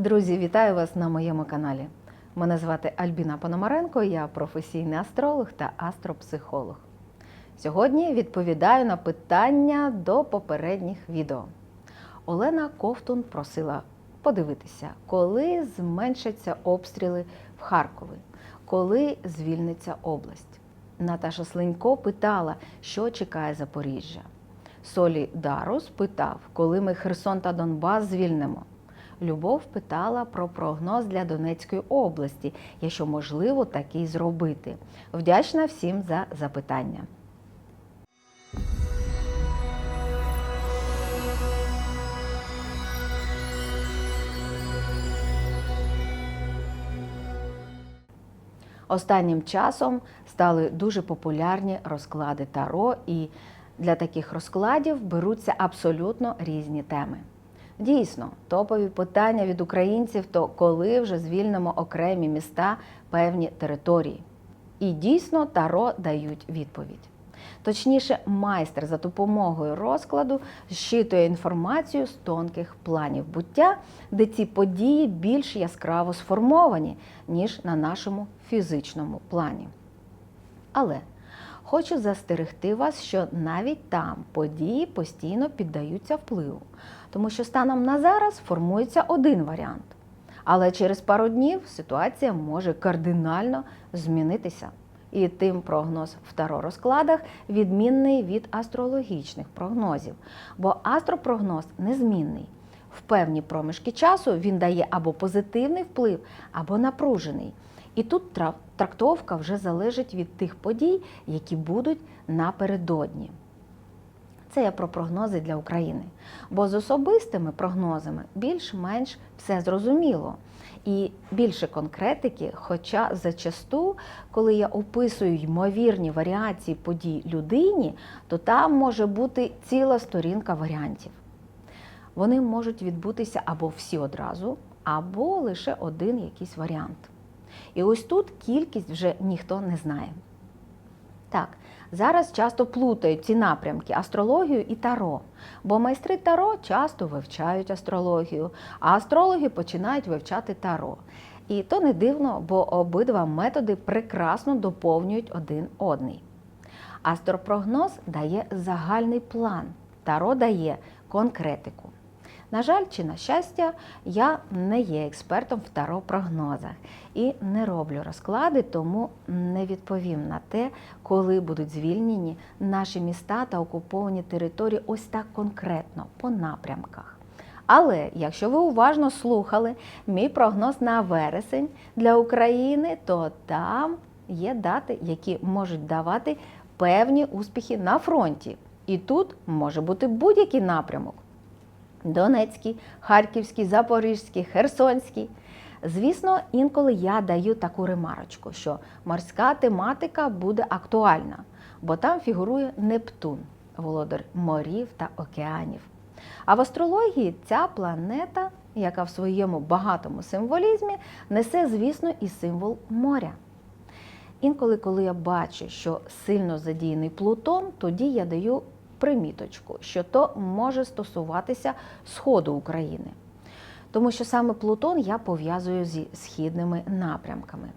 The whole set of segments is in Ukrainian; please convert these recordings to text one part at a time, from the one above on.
Друзі, вітаю вас на моєму каналі. Мене звати Альбіна Пономаренко, я професійний астролог та астропсихолог. Сьогодні відповідаю на питання до попередніх відео. Олена Ковтун просила подивитися, коли зменшаться обстріли в Харкові, коли звільниться область. Наташа Слинько питала, що чекає Запоріжжя. Солі Дарус питав, коли ми Херсон та Донбас звільнимо. Любов питала про прогноз для Донецької області, якщо можливо такий зробити. Вдячна всім за запитання. Останнім часом стали дуже популярні розклади Таро, і для таких розкладів беруться абсолютно різні теми. Дійсно, топові питання від українців то коли вже звільнимо окремі міста певні території. І дійсно Таро дають відповідь. Точніше, майстер за допомогою розкладу зчитує інформацію з тонких планів буття, де ці події більш яскраво сформовані, ніж на нашому фізичному плані. Але хочу застерегти вас, що навіть там події постійно піддаються впливу, тому що станом на зараз формується один варіант. Але через пару днів ситуація може кардинально змінитися. І тим прогноз в таро розкладах відмінний від астрологічних прогнозів, бо астропрогноз незмінний. В певні проміжки часу він дає або позитивний вплив, або напружений. І тут трактовка вже залежить від тих подій, які будуть напередодні. Це я про прогнози для України. Бо з особистими прогнозами більш-менш все зрозуміло. І більше конкретики, хоча зачасту, коли я описую ймовірні варіації подій людині, то там може бути ціла сторінка варіантів. Вони можуть відбутися або всі одразу, або лише один якийсь варіант. І ось тут кількість вже ніхто не знає. Зараз часто плутають ці напрямки астрологію і таро, бо майстри таро часто вивчають астрологію, а астрологи починають вивчати таро. І то не дивно, бо обидва методи прекрасно доповнюють один одний. Астропрогноз дає загальний план, таро дає конкретику. На жаль, чи на щастя, я не є експертом в таро-прогнозах і не роблю розклади, тому не відповім на те, коли будуть звільнені наші міста та окуповані території ось так конкретно по напрямках. Але якщо ви уважно слухали мій прогноз на вересень для України, то там є дати, які можуть давати певні успіхи на фронті. І тут може бути будь-який напрямок. Донецький, Харківський, Запорізький, Херсонський. Звісно, інколи я даю таку ремарочку, що морська тематика буде актуальна, бо там фігурує Нептун, володар морів та океанів. А в астрології ця планета, яка в своєму багатому символізмі, несе, звісно, і символ моря. Інколи, коли я бачу, що сильно задіяний Плутон, тоді я даю приміточку, що то може стосуватися Сходу України. Тому що саме Плутон я пов'язую зі східними напрямками.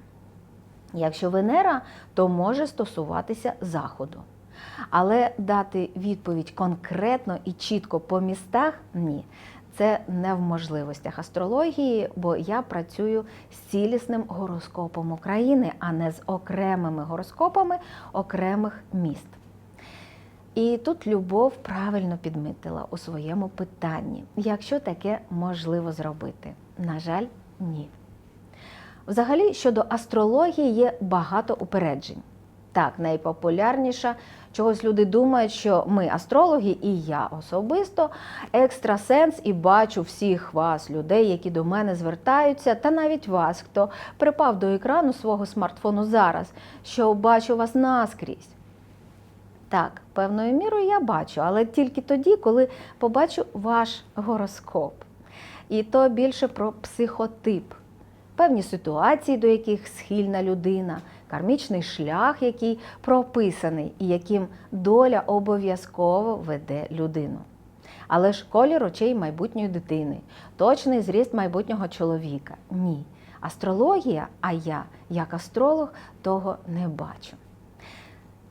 Якщо Венера, то може стосуватися Заходу. Але дати відповідь конкретно і чітко по містах ні. Це не в можливостях астрології, бо я працюю з цілісним гороскопом України, а не з окремими гороскопами окремих міст. І тут Любов правильно підмітила у своєму питанні, якщо таке можливо зробити. На жаль, ні. Взагалі, щодо астрології є багато упереджень. Так, найпопулярніша, чогось люди думають, що ми астрологи, і я особисто екстрасенс і бачу всіх вас, людей, які до мене звертаються, та навіть вас, хто припав до екрану свого смартфону зараз, що бачу вас наскрізь. Так, певною мірою я бачу, але тільки тоді, коли побачу ваш гороскоп. І то більше про психотип, певні ситуації, до яких схильна людина, кармічний шлях, який прописаний і яким доля обов'язково веде людину. Але ж колір очей майбутньої дитини, точний зріст майбутнього чоловіка. Ні. Астрологія, а я, як астролог, того не бачу.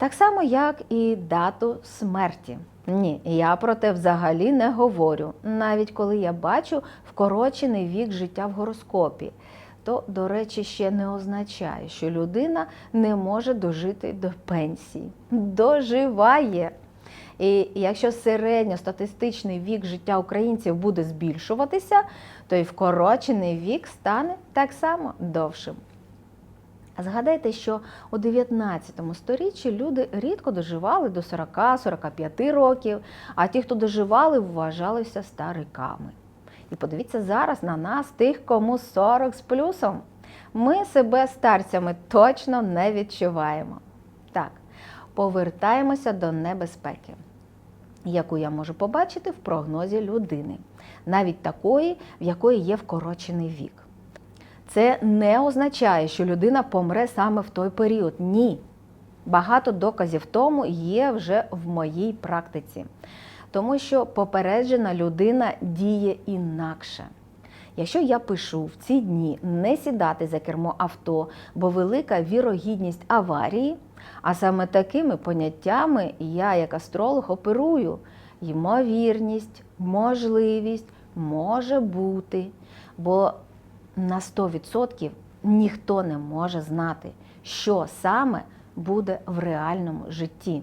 Так само, як і дату смерті. Ні, я про те взагалі не говорю, навіть коли я бачу вкорочений вік життя в гороскопі. То, до речі, ще не означає, що людина не може дожити до пенсії. Доживає. І якщо середньостатистичний вік життя українців буде збільшуватися, то і вкорочений вік стане так само довшим. Згадайте, що у 19 сторіччі люди рідко доживали до 40-45 років, а ті, хто доживали, вважалися стариками. І подивіться зараз на нас, тих, кому 40 з плюсом. Ми себе старцями точно не відчуваємо. Так, повертаємося до небезпеки, яку я можу побачити в прогнозі людини, навіть такої, в якої є вкорочений вік. Це не означає, що людина помре саме в той період. Ні. Багато доказів тому є вже в моїй практиці. Тому що попереджена людина діє інакше. Якщо я пишу в ці дні не сідати за кермо авто, бо велика вірогідність аварії, а саме такими поняттями я, як астролог, оперую ймовірність, можливість, може бути. Бо на 100% ніхто не може знати, що саме буде в реальному житті.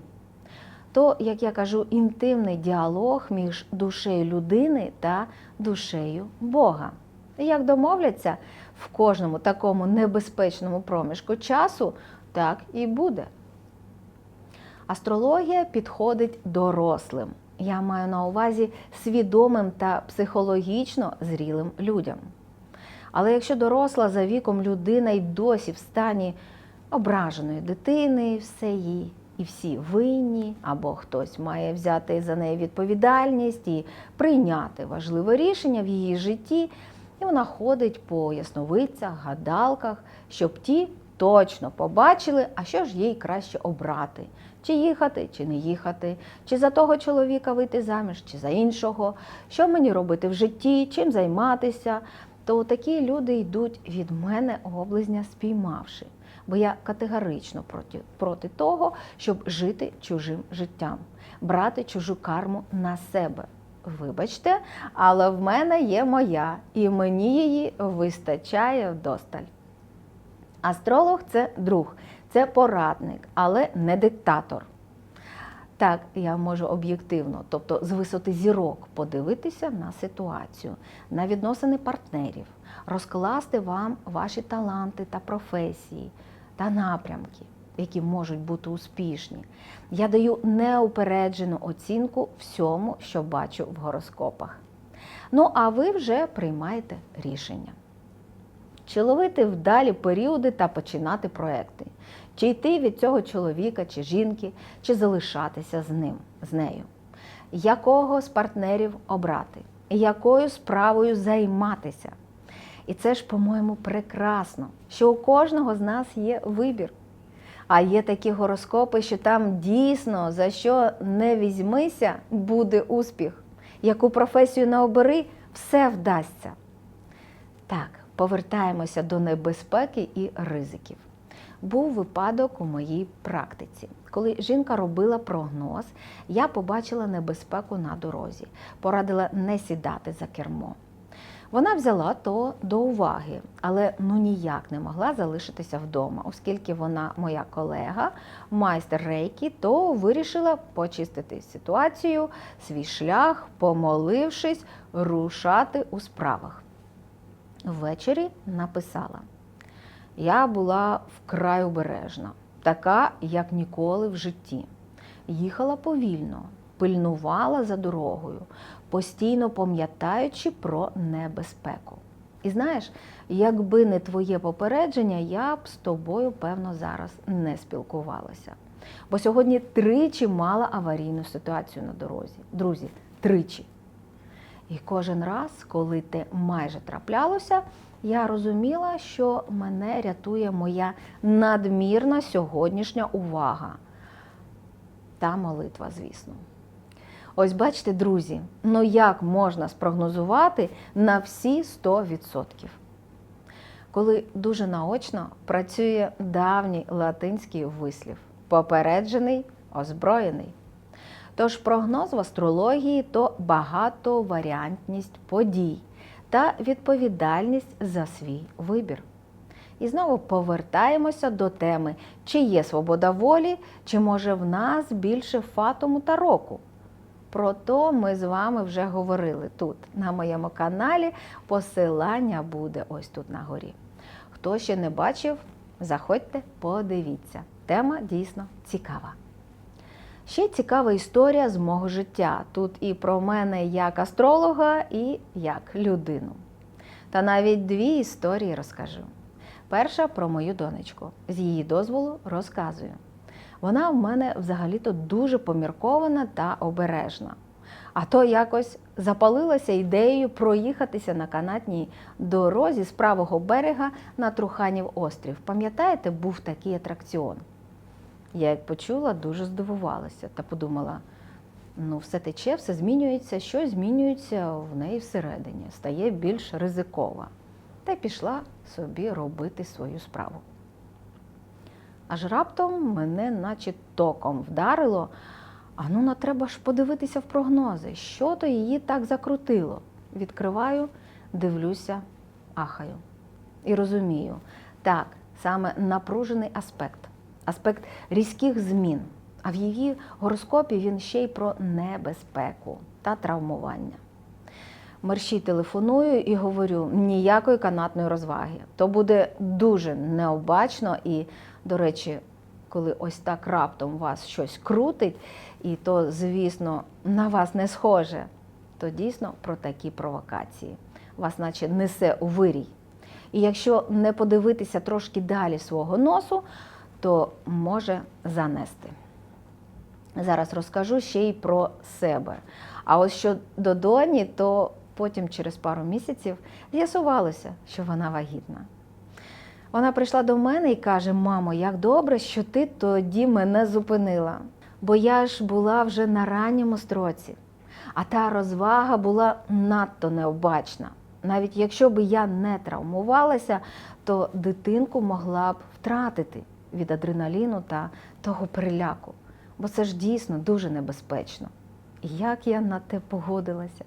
То, як я кажу, інтимний діалог між душею людини та душею Бога. Як домовляться в кожному такому небезпечному проміжку часу, так і буде. Астрологія підходить дорослим. Я маю на увазі свідомим та психологічно зрілим людям. Але якщо доросла за віком людина й досі в стані ображеної дитини, все їй і всі винні, або хтось має взяти за неї відповідальність і прийняти важливе рішення в її житті, і вона ходить по ясновидцях, гадалках, щоб ті точно побачили, а що ж їй краще обрати. Чи їхати, чи не їхати, чи за того чоловіка вийти заміж, чи за іншого, що мені робити в житті, чим займатися, то такі люди йдуть від мене облизня спіймавши. Бо я категорично проти, проти того, щоб жити чужим життям, брати чужу карму на себе. Вибачте, але в мене є моя, і мені її вистачає вдосталь. Астролог це друг, це порадник, але не диктатор. Так, я можу об'єктивно, тобто з висоти зірок, подивитися на ситуацію, на відносини партнерів, розкласти вам ваші таланти та професії та напрямки, які можуть бути успішні. Я даю неупереджену оцінку всьому, що бачу в гороскопах. Ну, а ви вже приймаєте рішення. Чи ловити вдалі періоди та починати проекти, чи йти від цього чоловіка чи жінки, чи залишатися з ним, з нею, якого з партнерів обрати, якою справою займатися. І це ж, по-моєму, прекрасно, що у кожного з нас є вибір. А є такі гороскопи, що там дійсно за що не візьмися, буде успіх. Яку професію не обери, все вдасться. Так, повертаємося до небезпеки і ризиків. Був випадок у моїй практиці. Коли жінка робила прогноз, я побачила небезпеку на дорозі, порадила не сідати за кермо. Вона взяла то до уваги, але ну ніяк не могла залишитися вдома, оскільки вона моя колега, майстер рейки, то вирішила почистити ситуацію, свій шлях, помолившись, рушати у справах. Ввечері написала: Я була вкрай обережна, така, як ніколи в житті. Їхала повільно, пильнувала за дорогою, постійно пам'ятаючи про небезпеку. І знаєш, якби не твоє попередження, я б з тобою, певно, зараз не спілкувалася. Бо сьогодні тричі мала аварійну ситуацію на дорозі. Друзі, тричі. І кожен раз, коли те майже траплялося, я розуміла, що мене рятує моя надмірна сьогоднішня увага та молитва, звісно. Ось бачите, друзі, ну як можна спрогнозувати на всі 100%? Коли дуже наочно працює давній латинський вислів попереджений, озброєний. Тож прогноз в астрології то багатоваріантність подій та відповідальність за свій вибір. І знову повертаємося до теми, чи є свобода волі, чи може в нас більше фатуму та року. Про то ми з вами вже говорили тут, на моєму каналі. Посилання буде ось тут на горі. Хто ще не бачив, заходьте, подивіться. Тема дійсно цікава. Ще цікава історія з мого життя. Тут і про мене як астролога, і як людину. Та навіть дві історії розкажу. Перша про мою донечку. З її дозволу розказую. Вона в мене взагалі-то дуже поміркована та обережна. А то якось запалилася ідеєю проїхатися на канатній дорозі з правого берега на Труханів острів. Пам'ятаєте, був такий атракціон? Я як почула, дуже здивувалася та подумала: ну, все тече, все змінюється, щось змінюється в неї всередині, стає більш ризикова. Та пішла собі робити свою справу. Аж раптом мене, наче током вдарило. А ну, на треба ж подивитися в прогнози, що то її так закрутило. Відкриваю, дивлюся, ахаю. І розумію, так, саме напружений аспект, аспект різких змін. А в її гороскопі він ще й про небезпеку та травмування. Мерщій телефоную і говорю: ніякої канатної розваги. То буде дуже необачно і, до речі, коли ось так раптом вас щось крутить, і то, звісно, на вас не схоже, то дійсно про такі провокації. Вас, наче, несе у вирій. І якщо не подивитися трошки далі свого носу, то може занести. Зараз розкажу ще й про себе. А ось щодо доні, то потім через пару місяців з'ясувалося, що вона вагітна. Вона прийшла до мене і каже: Мамо, як добре, що ти тоді мене зупинила. Бо я ж була вже на ранньому строці, а та розвага була надто необачна. Навіть якщо б я не травмувалася, то дитинку могла б втратити від адреналіну та того переляку. Бо це ж дійсно дуже небезпечно. Як я на те погодилася?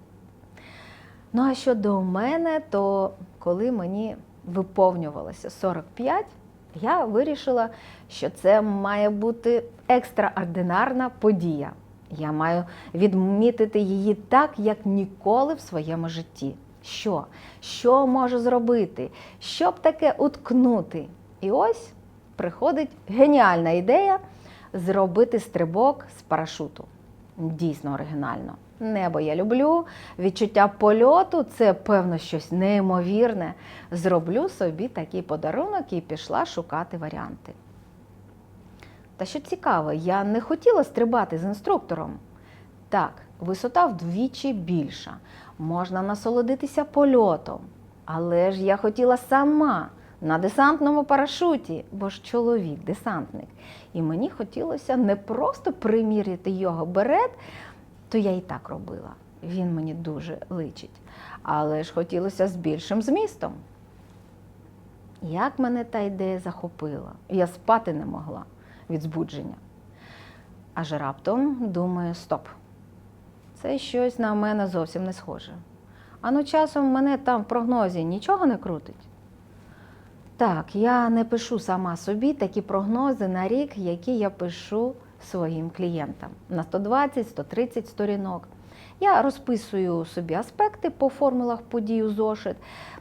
Ну, а щодо мене, то коли мені виповнювалося 45, я вирішила, що це має бути екстраординарна подія. Я маю відмітити її так, як ніколи в своєму житті. Що? Що можу зробити? Щоб таке уткнути? І ось приходить геніальна ідея зробити стрибок з парашуту. Дійсно оригінально. Небо я люблю, відчуття польоту це, певно, щось неймовірне. Зроблю собі такий подарунок і пішла шукати варіанти. Та що цікаво, я не хотіла стрибати з інструктором. Так, висота вдвічі більша, можна насолодитися польотом. Але ж я хотіла сама на десантному парашуті, бо ж чоловік, десантник. І мені хотілося не просто приміряти його берет, то я і так робила. Він мені дуже личить. Але ж хотілося з більшим змістом. Як мене та ідея захопила? Я спати не могла від збудження. Аж раптом думаю, стоп, це щось на мене зовсім не схоже. А ну часом мене там в прогнозі нічого не крутить. Так, я не пишу сама собі такі прогнози на рік, які я пишу своїм клієнтам на 120-130 сторінок. Я розписую собі аспекти по формулах подій у зошит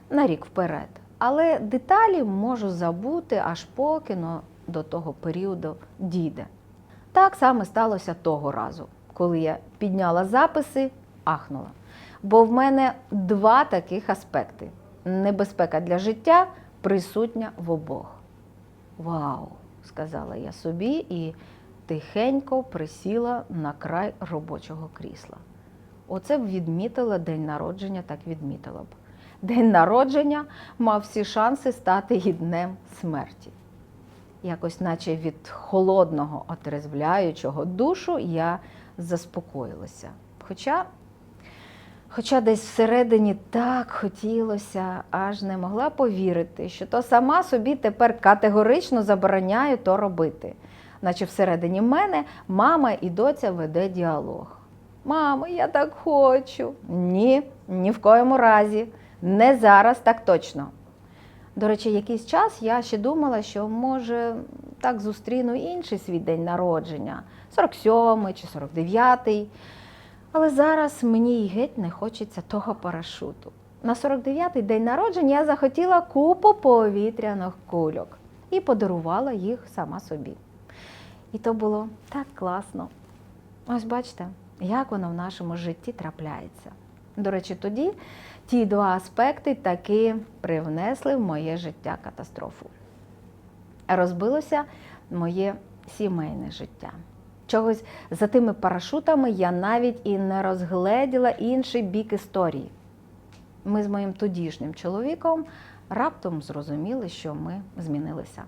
на рік вперед. Але деталі можу забути, аж поки ну, до того періоду дійде. Так саме сталося того разу, коли я підняла записи, ахнула. Бо в мене два таких аспекти: небезпека для життя присутня в обох. Вау! сказала я собі і тихенько присіла на край робочого крісла. Оце б відмітила день народження, так відмітила б. День народження мав всі шанси стати і днем смерті. Якось, наче від холодного, отрезвляючого душу, я заспокоїлася. Хоча, хоча десь всередині так хотілося, аж не могла повірити, що то сама собі тепер категорично забороняю то робити. Наче всередині мене мама і доця веде діалог. Мамо, я так хочу. Ні, ні в коєму разі. Не зараз, так точно. До речі, якийсь час я ще думала, що може так зустріну інший свій день народження, 47-й чи 49-й. Але зараз мені й геть не хочеться того парашуту. На 49-й день народження я захотіла купу повітряних кульок і подарувала їх сама собі. І то було так класно. Ось бачите, як воно в нашому житті трапляється. До речі, тоді ті два аспекти таки привнесли в моє життя катастрофу. Розбилося моє сімейне життя. Чогось за тими парашутами я навіть і не розгледіла інший бік історії. Ми з моїм тодішнім чоловіком раптом зрозуміли, що ми змінилися,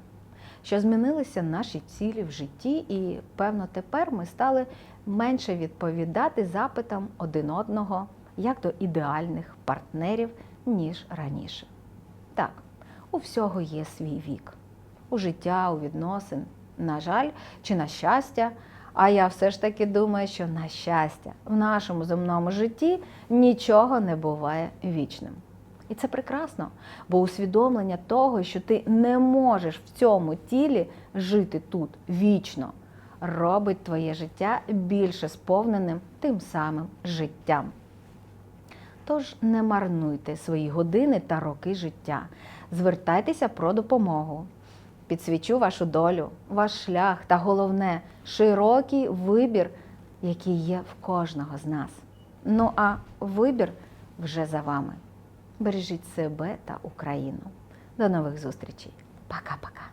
що змінилися наші цілі в житті, і, певно, тепер ми стали менше відповідати запитам один одного як до ідеальних партнерів, ніж раніше. Так, у всього є свій вік, у життя, у відносин. На жаль, чи на щастя. А я все ж таки думаю, що на щастя в нашому земному житті нічого не буває вічним. І це прекрасно, бо усвідомлення того, що ти не можеш в цьому тілі жити тут вічно, робить твоє життя більше сповненим тим самим життям. Тож не марнуйте свої години та роки життя. Звертайтеся про допомогу. Підсвічу вашу долю, ваш шлях та головне широкий вибір, який є в кожного з нас. Ну а вибір вже за вами. Бережіть себе та Україну. До нових зустрічей. Пока-пока.